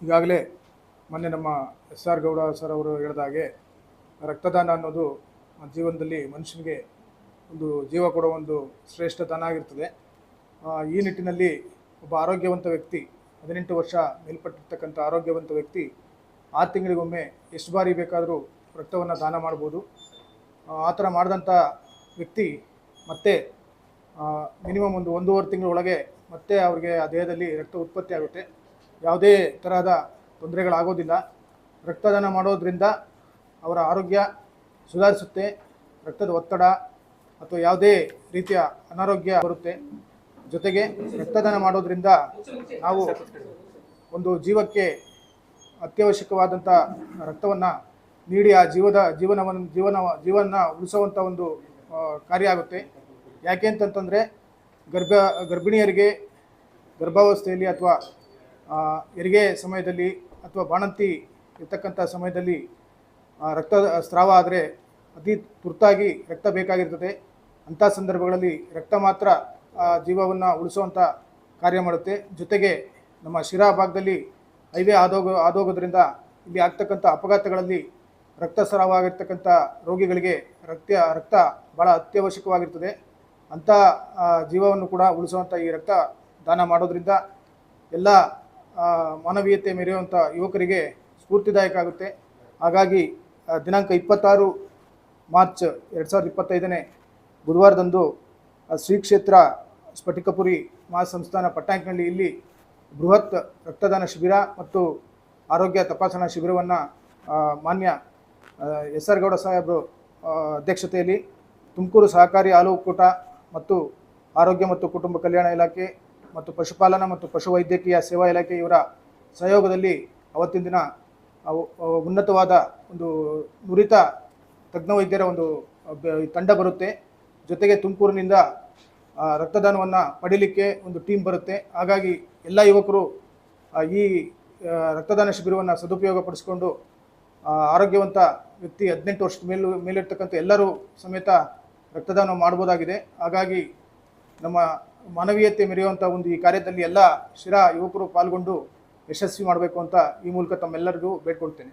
ಈಗಾಗಲೇ ಮೊನ್ನೆ ನಮ್ಮ ಎಸ್ ಆರ್ ಗೌಡ ಸರ್ ಅವರು ಹೇಳಿದ ಹಾಗೆ ರಕ್ತದಾನ ಅನ್ನೋದು ಜೀವನದಲ್ಲಿ ಮನುಷ್ಯನಿಗೆ ಒಂದು ಜೀವ ಕೊಡೋ ಒಂದು ಶ್ರೇಷ್ಠ ದಾನ ಆಗಿರ್ತದೆ ಈ ನಿಟ್ಟಿನಲ್ಲಿ ಒಬ್ಬ ಆರೋಗ್ಯವಂತ ವ್ಯಕ್ತಿ ಹದಿನೆಂಟು ವರ್ಷ ಮೇಲ್ಪಟ್ಟಿರ್ತಕ್ಕಂಥ ಆರೋಗ್ಯವಂತ ವ್ಯಕ್ತಿ ಆರು ತಿಂಗಳಿಗೊಮ್ಮೆ ಎಷ್ಟು ಬಾರಿ ಬೇಕಾದರೂ ರಕ್ತವನ್ನು ದಾನ ಮಾಡ್ಬೋದು. ಆ, ಥರ ಮಾಡಿದಂಥ ವ್ಯಕ್ತಿ ಮತ್ತೆ ಮಿನಿಮಮ್ ಒಂದು ಒಂದೂವರೆ ತಿಂಗಳೊಳಗೆ ಮತ್ತೆ ಅವ್ರಿಗೆ ಆ ದೇಹದಲ್ಲಿ ರಕ್ತ ಉತ್ಪತ್ತಿ ಆಗುತ್ತೆ. ಯಾವುದೇ ತರಹದ ತೊಂದರೆಗಳಾಗೋದಿಲ್ಲ. ರಕ್ತದಾನ ಮಾಡೋದ್ರಿಂದ ಅವರ ಆರೋಗ್ಯ ಸುಧಾರಿಸುತ್ತೆ. ರಕ್ತದ ಒತ್ತಡ ಅಥವಾ ಯಾವುದೇ ರೀತಿಯ ಅನಾರೋಗ್ಯ ಬರುತ್ತೆ. ಜೊತೆಗೆ ರಕ್ತದಾನ ಮಾಡೋದ್ರಿಂದ ನಾವು ಒಂದು ಜೀವಕ್ಕೆ ಅತ್ಯವಶ್ಯಕವಾದಂಥ ರಕ್ತವನ್ನು ನೀಡಿ ಆ ಜೀವದ ಜೀವನವನ್ನು ಜೀವನ ಜೀವನ ಉಳಿಸುವಂಥ ಒಂದು ಕಾರ್ಯ ಆಗುತ್ತೆ. ಯಾಕೆ ಅಂತಂತಂದರೆ ಗರ್ಭ ಗರ್ಭಿಣಿಯರಿಗೆ ಗರ್ಭಾವಸ್ಥೆಯಲ್ಲಿ ಅಥವಾ ಹೆರಿಗೆ ಸಮಯದಲ್ಲಿ ಅಥವಾ ಬಾಣಂತಿ ಇರ್ತಕ್ಕಂಥ ಸಮಯದಲ್ಲಿ ರಕ್ತ, ಸ್ರಾವ ಆದರೆ ಅತಿ ತುರ್ತಾಗಿ ರಕ್ತ ಬೇಕಾಗಿರ್ತದೆ. ಅಂಥ ಸಂದರ್ಭಗಳಲ್ಲಿ ರಕ್ತ ಮಾತ್ರ ಜೀವವನ್ನು ಉಳಿಸುವಂಥ ಕಾರ್ಯ ಮಾಡುತ್ತೆ. ಜೊತೆಗೆ ನಮ್ಮ ಶಿರಾ ಭಾಗದಲ್ಲಿ ಹೈವೇ ಆದೋಗ, ಆದೋಗೋದ್ರಿಂದ ಇಲ್ಲಿ ಆಗ್ತಕ್ಕಂಥ ಅಪಘಾತಗಳಲ್ಲಿ ರಕ್ತಸ್ರಾವ ಆಗಿರ್ತಕ್ಕಂಥ ರೋಗಿಗಳಿಗೆ ರಕ್ತ ರಕ್ತ ಭಾಳ ಅತ್ಯವಶ್ಯಕವಾಗಿರ್ತದೆ. ಅಂಥ ಜೀವವನ್ನು ಕೂಡ ಉಳಿಸುವಂಥ ಈ ರಕ್ತ ದಾನ ಮಾಡೋದ್ರಿಂದ ಎಲ್ಲ ಮಾನವೀಯತೆ ಮೆರೆಯುವಂಥ ಯುವಕರಿಗೆ ಸ್ಫೂರ್ತಿದಾಯಕ ಆಗುತ್ತೆ ಹಾಗಾಗಿ ದಿನಾಂಕ ಇಪ್ಪತ್ತಾರು ಮಾರ್ಚ್ ಎರಡು ಸಾವಿರದ ಇಪ್ಪತ್ತೈದನೇ ಬುಧವಾರದಂದು ಶ್ರೀ ಕ್ಷೇತ್ರ ಸ್ಫಟಿಕಪುರಿ ಮಹಾಸಂಸ್ಥಾನ ಪಟ್ಟಾಂಕನಹಳ್ಳಿ ಇಲ್ಲಿ ಬೃಹತ್ ರಕ್ತದಾನ ಶಿಬಿರ ಮತ್ತು ಆರೋಗ್ಯ ತಪಾಸಣಾ ಶಿಬಿರವನ್ನು ಮಾನ್ಯ ಎಸ್ ಆರ್ ಗೌಡ ಸಾಹೇಬರು ಅಧ್ಯಕ್ಷತೆಯಲ್ಲಿ ತುಮಕೂರು ಸಹಕಾರಿ ಹಾಲು ಒಕ್ಕೂಟ ಮತ್ತು ಆರೋಗ್ಯ ಮತ್ತು ಕುಟುಂಬ ಕಲ್ಯಾಣ ಇಲಾಖೆ ಮತ್ತು ಪಶುಪಾಲನಾ ಮತ್ತು ಪಶುವೈದ್ಯಕೀಯ ಸೇವಾ ಇಲಾಖೆ ಇವರ ಸಹಯೋಗದಲ್ಲಿ ಅವತ್ತಿನ ದಿನ ಉನ್ನತವಾದ ಒಂದು ನುರಿತ ತಜ್ಞ ವೈದ್ಯರ ಒಂದು ತಂಡ ಬರುತ್ತೆ. ಜೊತೆಗೆ ತುಮಕೂರಿನಿಂದ ರಕ್ತದಾನವನ್ನು ಪಡೀಲಿಕ್ಕೆ ಒಂದು ಟೀಮ್ ಬರುತ್ತೆ. ಹಾಗಾಗಿ ಎಲ್ಲ ಯುವಕರು ಈ ರಕ್ತದಾನ ಶಿಬಿರವನ್ನು ಸದುಪಯೋಗ ಪಡಿಸ್ಕೊಂಡು ಆರೋಗ್ಯವಂತ ವ್ಯಕ್ತಿ ಹದಿನೆಂಟು ವರ್ಷದ ಮೇಲೂ, ಮೇಲಿರ್ತಕ್ಕಂಥ ಎಲ್ಲರೂ ಸಮೇತ ರಕ್ತದಾನ ಮಾಡ್ಬೋದಾಗಿದೆ ಹಾಗಾಗಿ ನಮ್ಮ ಮಾನವೀಯತೆ ಮೆರೆಯುವಂಥ ಒಂದು ಈ ಕಾರ್ಯದಲ್ಲಿ ಎಲ್ಲ ಶಿರಾ ಯುವಕರು ಪಾಲ್ಗೊಂಡು ಯಶಸ್ವಿ ಮಾಡಬೇಕು ಅಂತ ಈ ಮೂಲಕ ತಮ್ಮೆಲ್ಲರಿಗೂ ಬೇಡ್ಕೊಳ್ತೇನೆ.